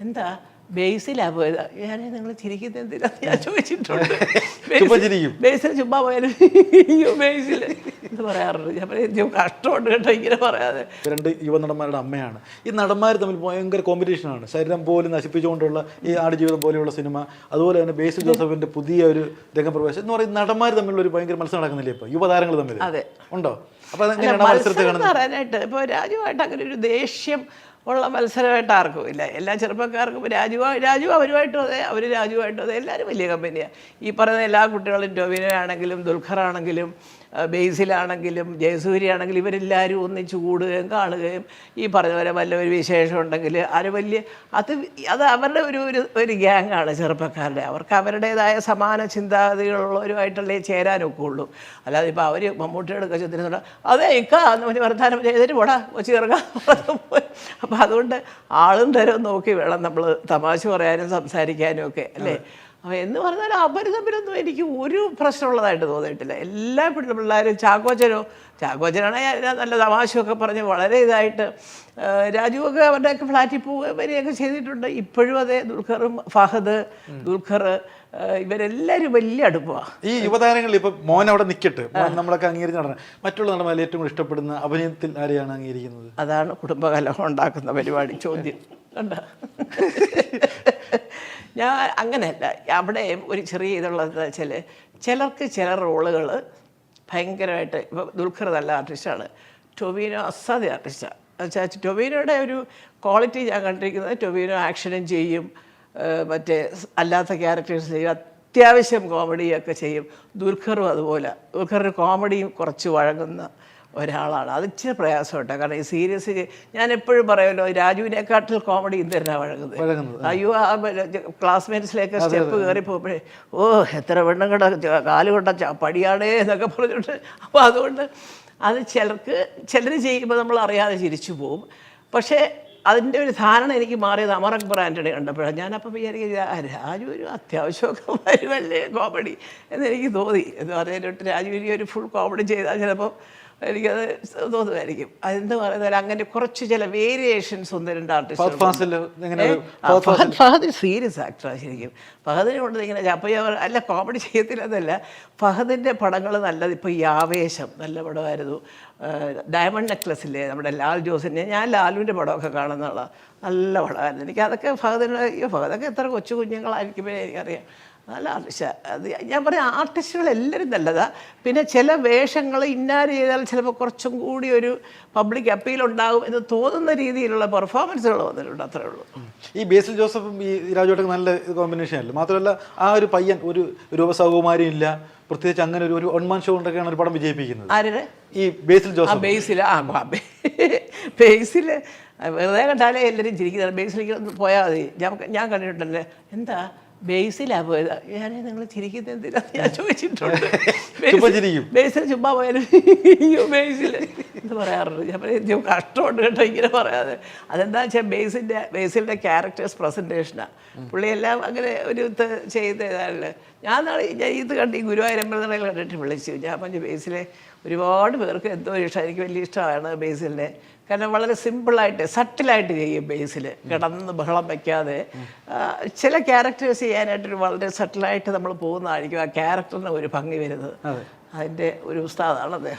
എന്താ? ബേസിൽ പോയത്. ഞാൻ നിങ്ങൾ ചിരിക്കുന്നത് എന്തിനാ ഞാൻ ചോദിച്ചിട്ടുണ്ട്. ബേസിൽ ചുമ്മാ പോയാലും ബേസിൽ എന്ന് പറയാറുണ്ട്? ഞാൻ പറയും "അയ്യോ, കഷ്ടമുണ്ട് കേട്ടോ ഇങ്ങനെ പറയാതെ. രണ്ട് യുവ നടന്മാരുടെ അമ്മയാണ്. ഈ നടന്മാർ തമ്മിൽ ഭയങ്കര കോമ്പറ്റീഷനാണ് ശരീരം പോലും നശിപ്പിച്ചുകൊണ്ടുള്ള ഈ ആടുജീവിതം പോലെയുള്ള സിനിമ അതുപോലെ തന്നെ ബേസിൽ ജോസഫിന്റെ പുതിയ ഒരു രംഗപ്രവേശം എന്ന് പറയുന്നത് നടന്മാർ തമ്മിലുള്ള ഒരു ഭയങ്കര മത്സരം നടക്കുന്നില്ലേ ഇപ്പൊ? യുവതാരങ്ങൾ തമ്മിൽ അതെ. ഉണ്ടോ? അപ്പൊ അതെങ്ങനെയാണ് മത്സരത്തെ കാണുന്നത്? പറയാനായിട്ട് ഇപ്പൊ രാജുവായിട്ട് അങ്ങനെ ഒരു ദേഷ്യം ഉള്ള മത്സരമായിട്ട് ആർക്കും ഇല്ല. എല്ലാ ചെറുപ്പക്കാർക്കും രാജു രാജു അവരുമായിട്ടും അതെ അവർ രാജുവായിട്ടും അതെ എല്ലാവരും വലിയ കമ്പനിയാണ് ഈ പറയുന്ന എല്ലാ കുട്ടികളും ടൊവിനോ ആണെങ്കിലും ദുൽഖർ ആണെങ്കിലും ബേസിലാണെങ്കിലും ജയസൂര്യ ആണെങ്കിലും ഇവരെല്ലാവരും ഒന്നിച്ച് കൂടുകയും കാണുകയും ഈ പറഞ്ഞ പോലെ വല്ല ഒരു വിശേഷം ഉണ്ടെങ്കിൽ അത് വലിയ അത് അത് അവരുടെ ഒരു ഒരു ഒരു ഗ്യാങ്ങാണ് ചെറുപ്പക്കാരുടെ. അവർക്ക് അവരുടേതായ സമാന ചിന്താഗതികളുള്ളവരുമായിട്ടുള്ളേ ചേരാനൊക്കെ ഉള്ളൂ. അല്ലാതെ ഇപ്പോൾ അവർ മമ്മൂട്ടിയോടൊക്കെ ചെന്നിരുന്നുണ്ട് അതെ ഇക്ക എന്ന് പറഞ്ഞ് വർത്താനം ചെയ്തിട്ട് പോടാ കൊച്ചി അപ്പോൾ അതുകൊണ്ട് ആളും തരവും നോക്കി വേണം നമ്മൾ തമാശ പറയാനും സംസാരിക്കാനും ഒക്കെ അല്ലേ? അപ്പോൾ എന്ന് പറഞ്ഞാൽ അവർ തമ്മിലൊന്നും എനിക്ക് ഒരു പ്രശ്നമുള്ളതായിട്ട് തോന്നിയിട്ടില്ല. എല്ലാ പിള്ള- പിള്ളേരും ചാക്കോച്ചനോ ചാക്കോച്ചനാണെങ്കിൽ നല്ല തമാശയൊക്കെ പറഞ്ഞ് വളരെ ഇതായിട്ട് രാജുവൊക്കെ അവരുടെയൊക്കെ ഫ്ലാറ്റിൽ പോവുകയും വരികയൊക്കെ ചെയ്തിട്ടുണ്ട്. ഇപ്പോഴും അതെ ദുൽഖറും ഫഹദ് ദുൽഖർ ഇവരെല്ലാവരും വലിയ അടുപ്പമാണ് ഈ യുവതാരങ്ങളിൽ ഇപ്പം മോൻ അവിടെ നിൽക്കട്ടെ മോൻ നമ്മളൊക്കെ അംഗീകരിച്ച് നടന്നത് മറ്റുള്ള നടന്മാരിൽ ഏറ്റവും ഇഷ്ടപ്പെടുന്ന അഭിനയത്തിൽ ആരെയാണ് അംഗീകരിക്കുന്നത്? അതാണ് കുടുംബകലഹം ഉണ്ടാക്കുന്ന പരിപാടി ചോദ്യം. കണ്ട? ഞാൻ അങ്ങനെയല്ല. അവിടെ ഒരു ചെറിയ ഇതുള്ളതെന്ന് വെച്ചാൽ ചിലർക്ക് ചില റോളുകൾ ഭയങ്കരമായിട്ട് ഇപ്പോൾ ദുൽഖർ നല്ല ആർട്ടിസ്റ്റാണ് ടൊവിനോ അസാധ്യ ആർട്ടിസ്റ്റാണ് വെച്ചാൽ ടൊവിനോയുടെ ഒരു ക്വാളിറ്റി ഞാൻ കണ്ടിരിക്കുന്നത് ടൊവിനോ ആക്ഷനും ചെയ്യും മറ്റേ അല്ലാത്ത ക്യാരക്ടേഴ്സ് ചെയ്യും അത്യാവശ്യം കോമഡിയൊക്കെ ചെയ്യും. ദുൽഖറും അതുപോലെ. ദുൽഖറിന് കോമഡിയും കുറച്ച് വഴങ്ങുന്ന ഒരാളാണ്. അത് ഇച്ചിരി പ്രയാസമുണ്ട് കാരണം ഈ സീരിയസ് ഞാൻ എപ്പോഴും പറയുമല്ലോ രാജുവിനെക്കാട്ടിൽ കോമഡി ഇന്ദ്രനാണ് വഴങ്ങുന്നത്. വഴങ്ങുന്നത്, അയ്യോ ആ ക്ലാസ്മേറ്റ്സിലേക്ക് സ്റ്റെപ്പ് കയറി പോകുമ്പോഴേ ഓ എത്ര പെണ്ണുങ്ങളുടെ കാൽ കൊണ്ട പടിയാണേ എന്നൊക്കെ പറഞ്ഞിട്ട് അപ്പോൾ അതുകൊണ്ട് അത് ചിലർക്ക് ചിലർ ചെയ്യുമ്പോൾ നമ്മൾ അറിയാതെ ചിരിച്ചു പോകും പക്ഷേ അതിന്റെ ഒരു ധാരണ എനിക്ക് മാറിയത് അമർ അക്ബർ ആന്റണി കണ്ടപ്പോഴാണ്. ഞാനപ്പോൾ വിചാരിക്കുക "ആ, രാജു ഒരു അത്യാവശ്യമൊക്കെ വരുമല്ലേ കോമഡി? എന്നെനിക്ക് തോന്നി. എന്ന് പറഞ്ഞിട്ട് രാജു ഇനി ഒരു ഫുൾ കോമഡി ചെയ്താൽ ചിലപ്പോൾ എനിക്കത് തോന്നുമായിരിക്കും അതെന്ത് പറയുന്നത് അങ്ങനെ കുറച്ച് ചില വേരിയേഷൻസ് ഒന്ന് രണ്ട് ആർട്ടിസ്റ്റ് ഫഹദ് സീരിയസ് ആക്ടറാണ് ശരിക്കും. ഫഹദിനെ കൊണ്ട് ഇങ്ങനെ അപ്പോൾ അല്ല കോമഡി ചെയ്യത്തില്ലെന്നല്ല. ഫഹദിന്റെ പടങ്ങൾ നല്ലത് ഇപ്പോൾ ഈ ആവേശം നല്ല പടമായിരുന്നു. ഡയമണ്ട് നെക്ലസ്സില്ലേ നമ്മുടെ ലാൽ ജോസിന്റെ ഞാൻ ലാലുവിന്റെ പടമൊക്കെ കാണുന്ന ആളാണ് നല്ല പടമായിരുന്നു. എനിക്ക് അതൊക്കെ ഫഹദിന്റെ അയ്യോ ഫഹദൊക്കെ എത്ര കൊച്ചു കുഞ്ഞുങ്ങളായിരിക്കുമ്പോഴേ എനിക്കറിയാം. നല്ല ആർട്ടിസ്റ്റ് അത് ഞാൻ പറയാം ആർട്ടിസ്റ്റുകൾ എല്ലാവരും നല്ലതാണ് പിന്നെ ചില വേഷങ്ങൾ ഇന്നാർ ചെയ്താൽ ചിലപ്പോൾ കുറച്ചും കൂടി ഒരു പബ്ലിക് അപ്പീൽ ഉണ്ടാകും എന്ന് തോന്നുന്ന രീതിയിലുള്ള പെർഫോമൻസുകൾ വന്നിട്ടുണ്ട് അത്രേ ഉള്ളൂ. ഈ ബേസിൽ ജോസഫും ഈ രാജോട്ടൊക്കെ നല്ല കോമ്പിനേഷൻ അല്ലേ? മാത്രമല്ല ആ ഒരു പയ്യൻ ഒരു രൂപസൗകുമാര്യം ഇല്ല. പ്രത്യേകിച്ച് അങ്ങനെ ഒരു ഒൺമാൻ ഷോ കൊണ്ടൊക്കെയാണ് ഒരു പടം വിജയിപ്പിക്കുന്നത്. ആരുടെ ഈ ബേസിൽ ആ ജോസഫ്. ബേസിൽ ആ ബേസിൽ വെറുതെ കണ്ടാലേ എല്ലാവരും ചിരിക്കുന്നത് ബേസിലേക്ക് പോയാൽ മതി. ഞാൻ ഞാൻ കണ്ടിട്ടുണ്ടല്ലേ? എന്താ ബേസിലാ പോയത്? ഞാൻ നിങ്ങൾ ചിരിക്കുന്ന എന്തിനാ ഞാൻ ചോദിച്ചിട്ടുണ്ട്? ചുമ്മാ ചിരിക്കും. ബേസിൽ ചുമ്മാ പോയാലും അയ്യോ ബേസിൽ എന്ന് പറയാറുണ്ട്. ഞാൻ പറയും "അയ്യോ, കഷ്ടമുണ്ട് കേട്ടോ ഇങ്ങനെ പറയാതെ. അതെന്താ വെച്ചാൽ ബേസിന്റെ ബേസിലിന്റെ ക്യാരക്ടേഴ്സ് പ്രസന്റേഷനാണ് പുള്ളിയെല്ലാം അങ്ങനെ ഒരു ഇത് ചെയ്ത് ഏതാണ്ട് ഞാൻ നാളെ ഞാൻ ഇത് കണ്ട് ഈ ഗുരുവായൂരമ്പലത്തിൽ കണ്ടിട്ട് വിളിച്ചു. ഞാൻ പറഞ്ഞു ബേസിലെ ഒരുപാട് പേർക്ക് എന്തോ ഇഷ്ടം. എനിക്ക് വലിയ ഇഷ്ടമാണ് ബേസിലിനെ. കാരണം വളരെ സിമ്പിളായിട്ട് സട്ടിലായിട്ട് ചെയ്യും ബേസിൽ കിടന്ന് ബഹളം വയ്ക്കാതെ ചില ക്യാരക്ടേഴ്സ് ചെയ്യാനായിട്ട് വളരെ സെറ്റിലായിട്ട് നമ്മൾ പോകുന്നതായിരിക്കും ആ ക്യാരക്ടറിന് ഒരു ഭംഗി വരുന്നത്. അതിന്റെ ഒരു ഉസ്താദാണ് അദ്ദേഹം.